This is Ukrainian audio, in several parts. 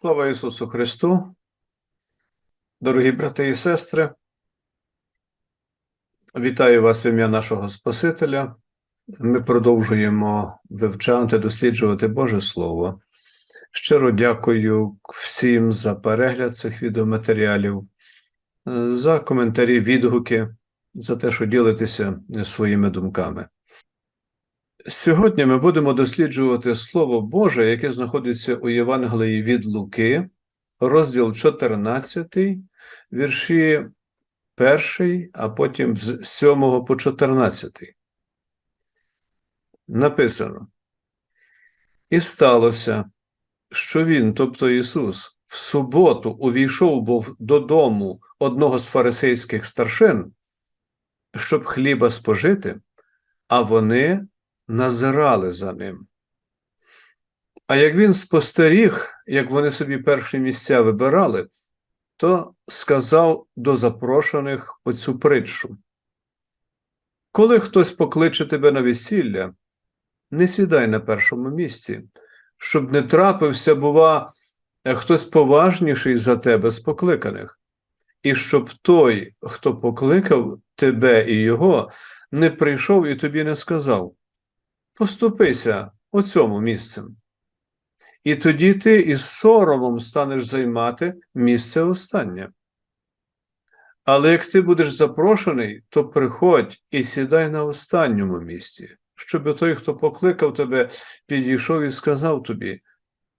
Слава Ісусу Христу! Дорогі брати і сестри, вітаю вас в ім'я нашого Спасителя. Ми продовжуємо вивчати, досліджувати Боже Слово. Щиро дякую всім за перегляд цих відеоматеріалів, за коментарі, відгуки, за те, що ділитеся своїми думками. Сьогодні ми будемо досліджувати Слово Боже, яке знаходиться у Євангелії від Луки, розділ 14, вірші 1, а потім з 7 по 14. Написано: І сталося, що він, тобто Ісус, в суботу увійшов був додому одного з фарисейських старшин, щоб хліба спожити, а вони назирали за ним. А як він спостеріг, як вони собі перші місця вибирали, то сказав до запрошених оцю притчу. Коли хтось покличе тебе на весілля, не сідай на першому місці, щоб не трапився, бува, хтось поважніший за тебе з покликаних, і щоб той, хто покликав тебе і його, не прийшов і тобі не сказав поступися оцьому місцем. І тоді ти із соромом станеш займати місце останнє. Але як ти будеш запрошений, то приходь і сідай на останньому місці, щоб той, хто покликав тебе, підійшов і сказав тобі: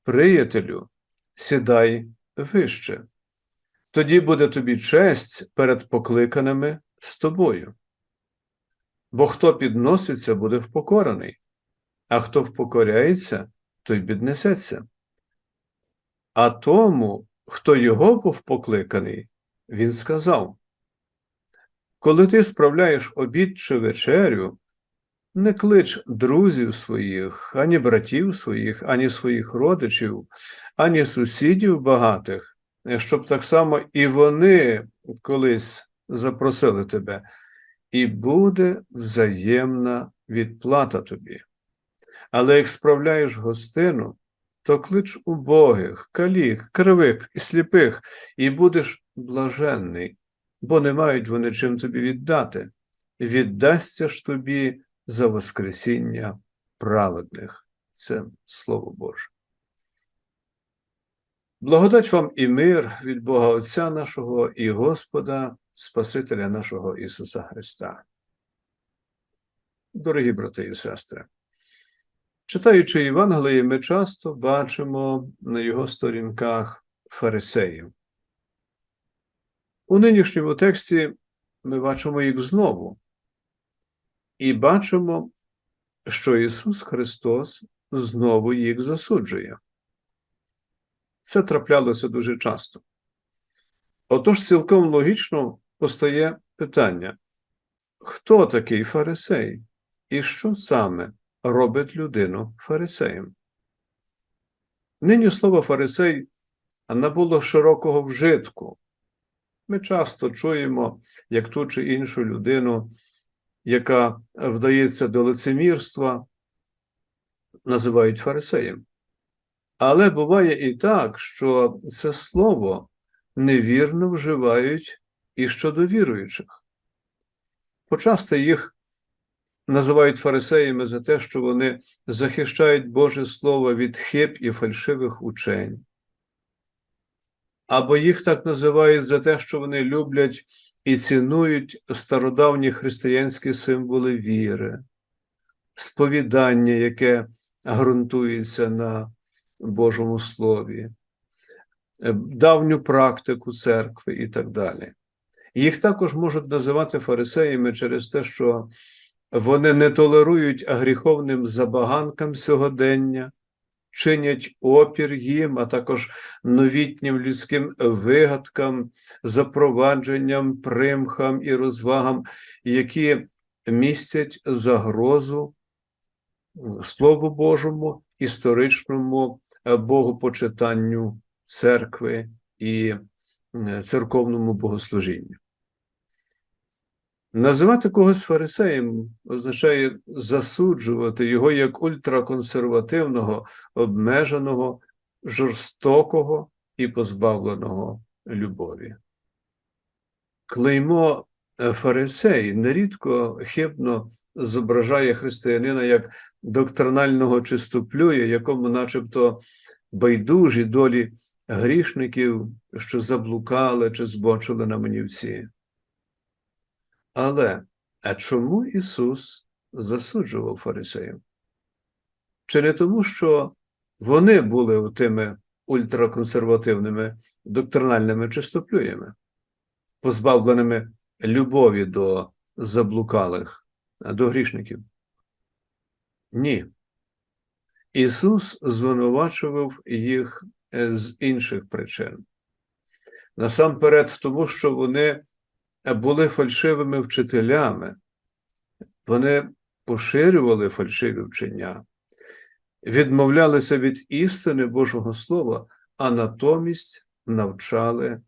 Приятелю, сідай вище. Тоді буде тобі честь перед покликаними з тобою. Бо хто підноситься, буде впокорений, а хто впокоряється, той піднесеться. А тому, хто його був покликаний, він сказав: Коли ти справляєш обід чи вечерю, не клич друзів своїх, ані братів своїх, ані своїх родичів, ані сусідів багатих, щоб так само і вони колись запросили тебе, і буде взаємна відплата тобі. Але як справляєш гостину, то клич убогих, калік, кривих і сліпих, і будеш блаженний, бо не мають вони чим тобі віддати. Віддасться ж тобі за Воскресіння праведних. Це Слово Боже. Благодать вам і мир від Бога Отця нашого і Господа, Спасителя нашого Ісуса Христа. Дорогі брати і сестри. Читаючи Євангеліє, ми часто бачимо на його сторінках фарисеїв. У нинішньому тексті ми бачимо їх знову і бачимо, що Ісус Христос знову їх засуджує. Це траплялося дуже часто. Отож, цілком логічно постає питання: хто такий фарисей і що саме? Робить людину фарисеєм. Нині слово фарисей набуло широкого вжитку. Ми часто чуємо, як ту чи іншу людину, яка вдається до лицемірства, називають фарисеєм. Але буває і так, що це слово невірно вживають і щодо віруючих. Почасти їх називають фарисеями за те, що вони захищають Боже Слово від хиб і фальшивих учень. Або їх так називають за те, що вони люблять і цінують стародавні християнські символи віри, сповідання, яке ґрунтується на Божому Слові, давню практику церкви і так далі. Їх також можуть називати фарисеями через те, що вони не толерують гріховним забаганкам сьогодення, чинять опір їм, а також новітнім людським вигадкам, запровадженням, примхам і розвагам, які містять загрозу Слову Божому, історичному богопочитанню церкви і церковному богослужінню. Називати когось фарисеєм означає засуджувати його як ультраконсервативного, обмеженого жорстокого і позбавленого любові. Клеймо е, фарисей нерідко хибно зображає християнина як доктринального чистоплюя, якому начебто байдужі долі грішників, що заблукали чи збочили на манівці. Але а чому Ісус засуджував фарисеїв? Чи не тому, що вони були тими ультраконсервативними доктринальними чистоплюями, позбавленими любові до заблукалих, до грішників? Ні. Ісус звинувачував їх е, з інших причин. Насамперед, тому що вони були фальшивими вчителями, вони поширювали фальшиві вчення, відмовлялися від істини Божого Слова, а натомість навчали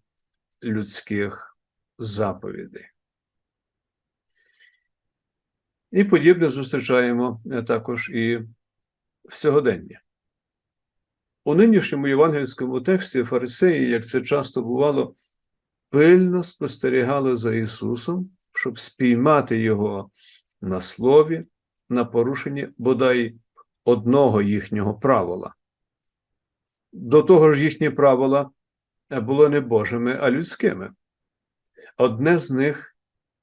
людських заповідей. І подібне зустрічаємо е, також і в сьогоденні. У нинішньому євангельському тексті фарисеї, як це часто бувало, пильно спостерігали за Ісусом, щоб спіймати Його на слові, на порушенні бодай одного їхнього правила. До того ж, їхні правила було не Божими, а людськими. Одне з них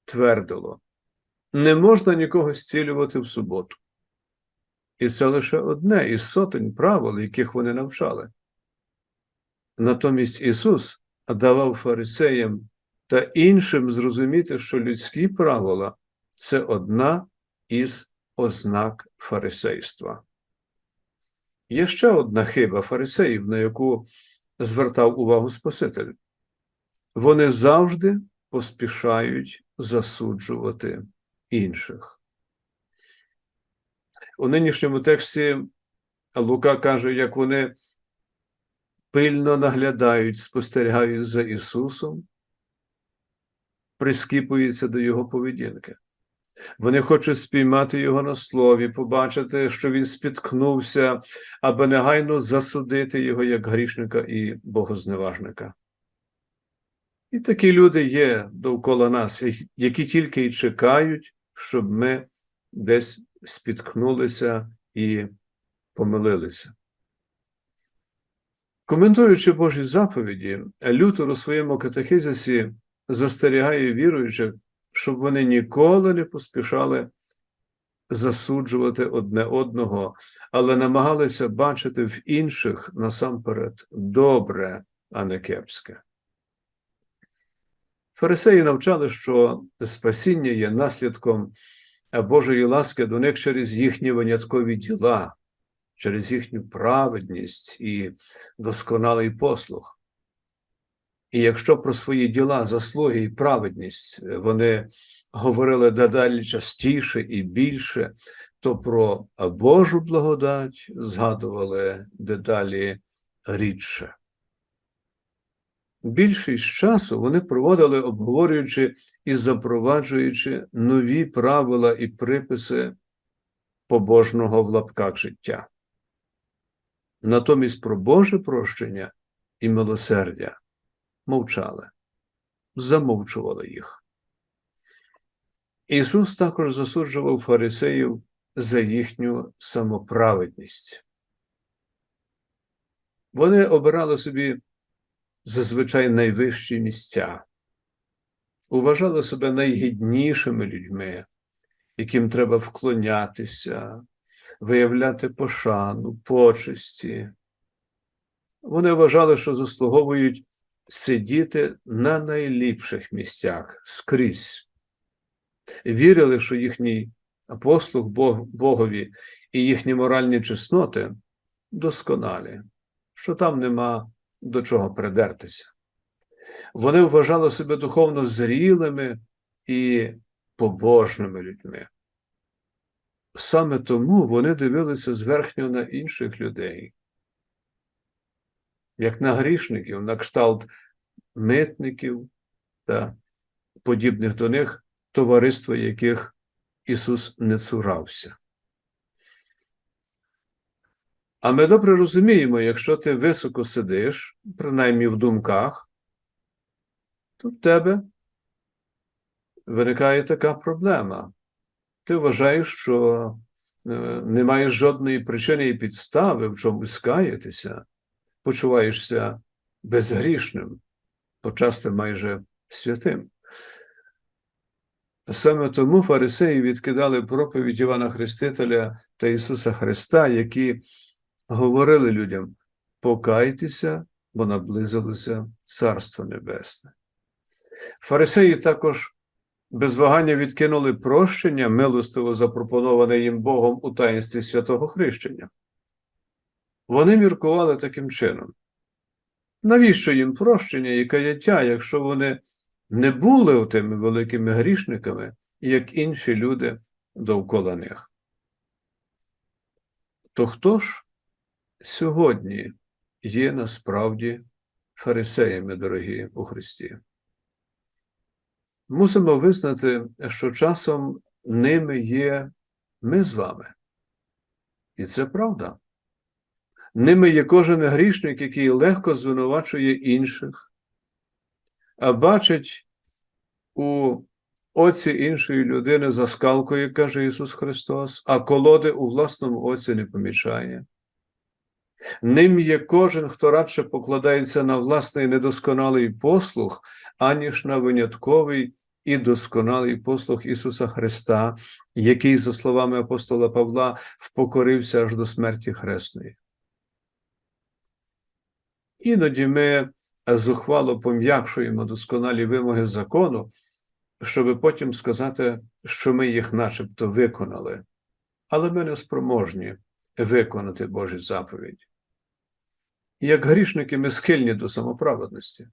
твердило: не можна нікого зцілювати в суботу. І це лише одне із сотень правил, яких вони навчали. Натомість Ісус давав фарисеям та іншим зрозуміти, що людські правила це одна із ознак фарисейства. Є ще одна хиба фарисеїв, на яку звертав увагу Спаситель. Вони завжди поспішають засуджувати інших. У нинішньому тексті Лука каже, як вони пильно наглядають, спостерігають за Ісусом, прискіпуються до Його поведінки. Вони хочуть спіймати його на слові, побачити, що він спіткнувся, аби негайно засудити його як грішника і богозневажника. І такі люди є довкола нас, які тільки й чекають, щоб ми десь спіткнулися і помилилися. Коментуючи Божі заповіді, Лютер у своєму катехизисі застерігає віруючих, щоб вони ніколи не поспішали засуджувати одне одного, але намагалися бачити в інших насамперед добре, а не кепське. Фарисеї навчали, що спасіння є наслідком Божої ласки до них через їхні виняткові діла, через їхню праведність і досконалий послух. І якщо про свої діла, заслуги і праведність вони говорили дедалі частіше і більше, то про Божу благодать згадували дедалі рідше. Більшість часу вони проводили, обговорюючи і запроваджуючи нові правила і приписи побожного в лапках життя. Натомість про Боже прощення і милосердя мовчали, замовчували їх. Ісус також засуджував фарисеїв за їхню самоправедність. Вони обирали собі зазвичай найвищі місця, вважали себе найгіднішими людьми, яким треба вклонятися, виявляти пошану, почесті. Вони вважали, що заслуговують сидіти на найліпших місцях скрізь. Вірили, що їхній послуг Богові і їхні моральні чесноти досконалі, що там нема до чого придертися. Вони вважали себе духовно зрілими і побожними людьми. Саме тому вони дивилися зверхньо на інших людей, як на грішників, на кшталт митників та подібних до них товариства, яких Ісус не цурався. А ми добре розуміємо, якщо ти високо сидиш, принаймні в думках, то в тебе виникає така проблема. Ти вважаєш, що е, не маєш жодної причини і підстави в чомусь каятися, почуваєшся безгрішним, почасти майже святим. Саме тому фарисеї відкидали проповідь Івана Хрестителя та Ісуса Христа, які говорили людям: покайтеся, бо наблизилося Царство Небесне. Фарисеї також без вагання відкинули прощення, милостиво запропоноване їм Богом у таїнстві святого хрещення. Вони міркували таким чином. Навіщо їм прощення і каяття, якщо вони не були тими великими грішниками, як інші люди довкола них? То хто ж сьогодні є насправді фарисеями, дорогі у Христі? Мусимо визнати, що часом ними є ми з вами. І це правда. Ними є кожен грішник, який легко звинувачує інших, а бачить у оці іншої людини заскалку, як каже Ісус Христос, а колоди у власному оці не помічає. Ним є кожен, хто радше покладається на власний недосконалий послуг, аніж на винятковий і досконалий послуг Ісуса Христа, який, за словами апостола Павла, впокорився аж до смерті Хресної. Іноді ми зухвало пом'якшуємо досконалі вимоги закону, щоб потім сказати, що ми їх начебто виконали, але ми не спроможні виконати Божі заповіді. Як грішники ми схильні до самоправедності.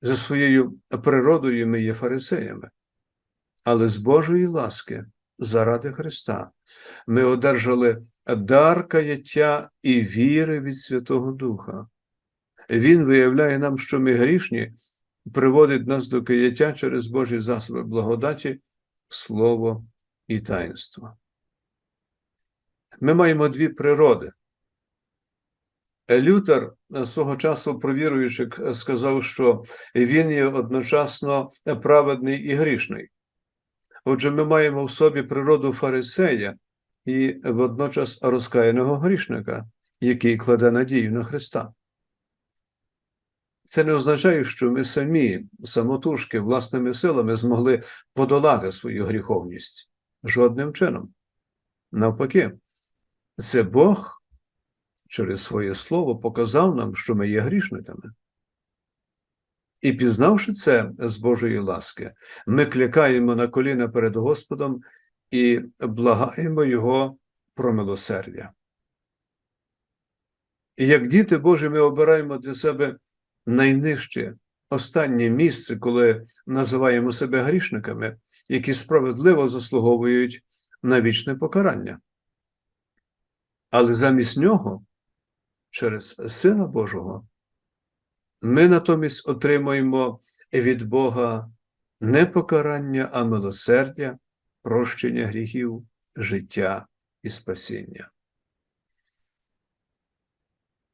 За своєю природою ми є фарисеями, але з Божої ласки, заради Христа, ми одержали дар каяття і віри від Святого Духа. Він виявляє нам, що ми грішні, приводить нас до каяття через Божі засоби благодаті, Слово і таїнство. Ми маємо дві природи. Лютер свого часу, провіруючи, сказав, що він є одночасно праведний і грішний. Отже, ми маємо в собі природу фарисея і водночас розкаяного грішника, який кладе надію на Христа. Це не означає, що ми самі, самотужки, власними силами змогли подолати свою гріховність жодним чином. Навпаки, це Бог через своє слово показав нам, що ми є грішниками. І пізнавши це з Божої ласки, ми клякаємо на коліна перед Господом і благаємо Його про милосердя. І як діти Божі, ми обираємо для себе найнижче, останнє місце, коли називаємо себе грішниками, які справедливо заслуговують на вічне покарання. Але замість нього, через Сина Божого, ми натомість отримуємо від Бога не покарання, а милосердя, прощення гріхів, життя і спасіння.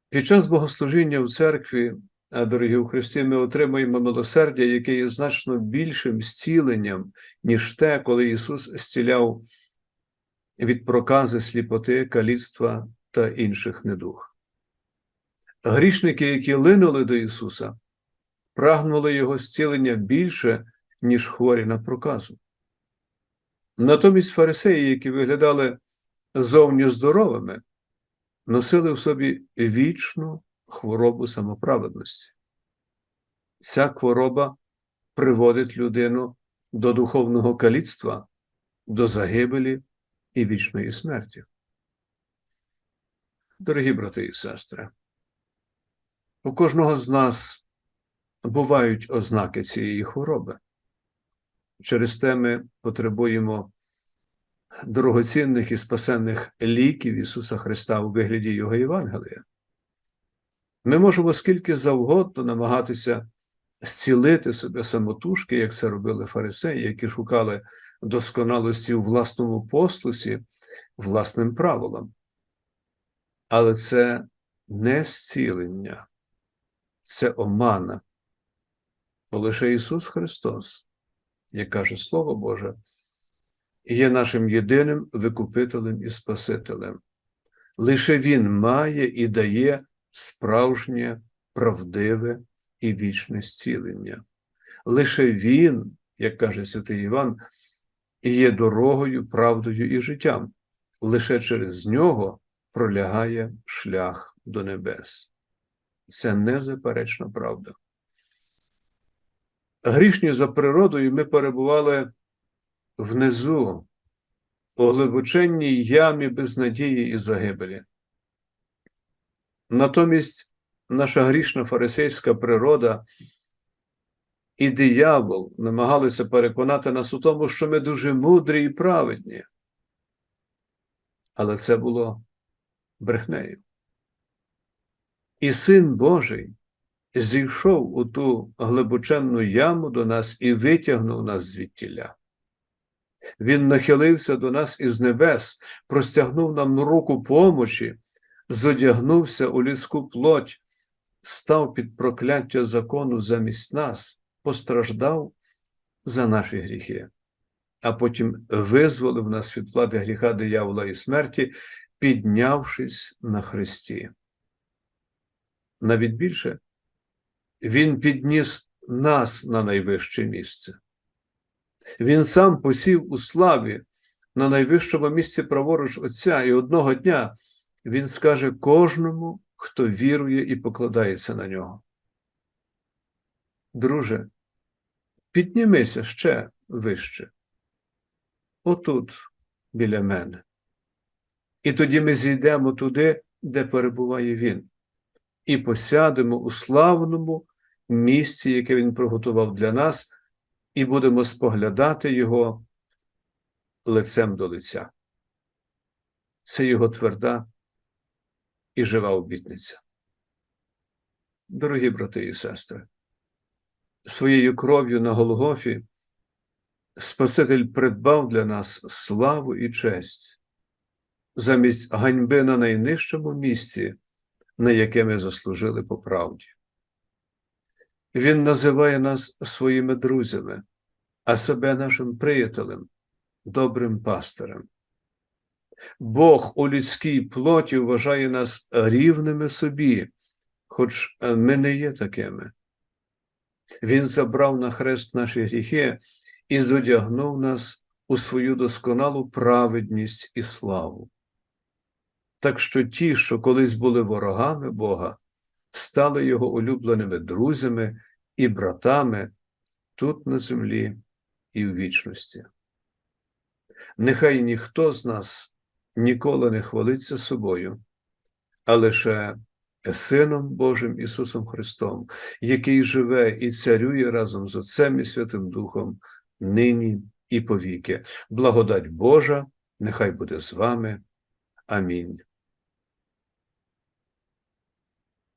Під час богослужіння в церкві, дорогі у Христі, ми отримуємо милосердя, яке є значно більшим зціленням, ніж те, коли Ісус зціляв від прокази сліпоти, каліцтва та інших недуг. Грішники, які линули до Ісуса, прагнули Його зцілення більше, ніж хворі на проказу. Натомість фарисеї, які виглядали зовні здоровими, носили в собі вічну хворобу самоправедності. Ця хвороба приводить людину до духовного каліцтва, до загибелі і вічної смерті. Дорогі брати і сестри, у кожного з нас бувають ознаки цієї хвороби. Через те ми потребуємо дорогоцінних і спасенних ліків Ісуса Христа у вигляді Його Євангелія. Ми можемо скільки завгодно намагатися зцілити себе самотужки, як це робили фарисеї, які шукали досконалості у власному послусі, власним правилам. Але це не зцілення, це омана. Бо лише Ісус Христос, як каже Слово Боже, є нашим єдиним викупителем і Спасителем. Лише Він має і дає справжнє, правдиве і вічне зцілення. Лише Він, як каже святий Іван, є дорогою, правдою і життям. Лише через нього пролягає шлях до небес. Це незаперечна правда. Грішні за природою ми перебували внизу, у глибоченній ямі безнадії і загибелі. Натомість наша грішна фарисейська природа і диявол намагалися переконати нас у тому, що ми дуже мудрі і праведні. Але це було брехнею. І Син Божий зійшов у ту глибоченну яму до нас і витягнув нас звідтіля. Він нахилився до нас із небес, простягнув нам руку помочі, зодягнувся у людську плоть, став під прокляття закону замість нас, постраждав за наші гріхи, а потім визволив нас від влади гріха диявола і смерті, піднявшись на Христі. Навіть більше, Він підніс нас на найвище місце. Він сам посів у славі на найвищому місці праворуч Отця, і одного дня Він скаже кожному, хто вірує і покладається на нього. Друже, піднімися ще вище. Отут, біля мене. І тоді ми зійдемо туди, де перебуває Він, і посядемо у славному місці, яке Він приготував для нас, і будемо споглядати Його лицем до лиця. Це Його тверда і жива обітниця. Дорогі брати і сестри, своєю кров'ю на Голгофі Спаситель придбав для нас славу і честь замість ганьби на найнижчому місці, на яке ми заслужили по правді. Він називає нас своїми друзями, а себе нашим приятелем, добрим пастирем. Бог у людській плоті вважає нас рівними собі, хоч ми не є такими. Він забрав на хрест наші гріхи і зодягнув нас у свою досконалу праведність і славу. Так що ті, що колись були ворогами Бога, стали його улюбленими друзями і братами тут на землі і в вічності. Нехай ніхто з нас ніколи не хвалиться собою, а лише Сином Божим Ісусом Христом, який живе і царює разом з Отцем і Святим Духом, нині і повіки. Благодать Божа, нехай буде з вами. Амінь.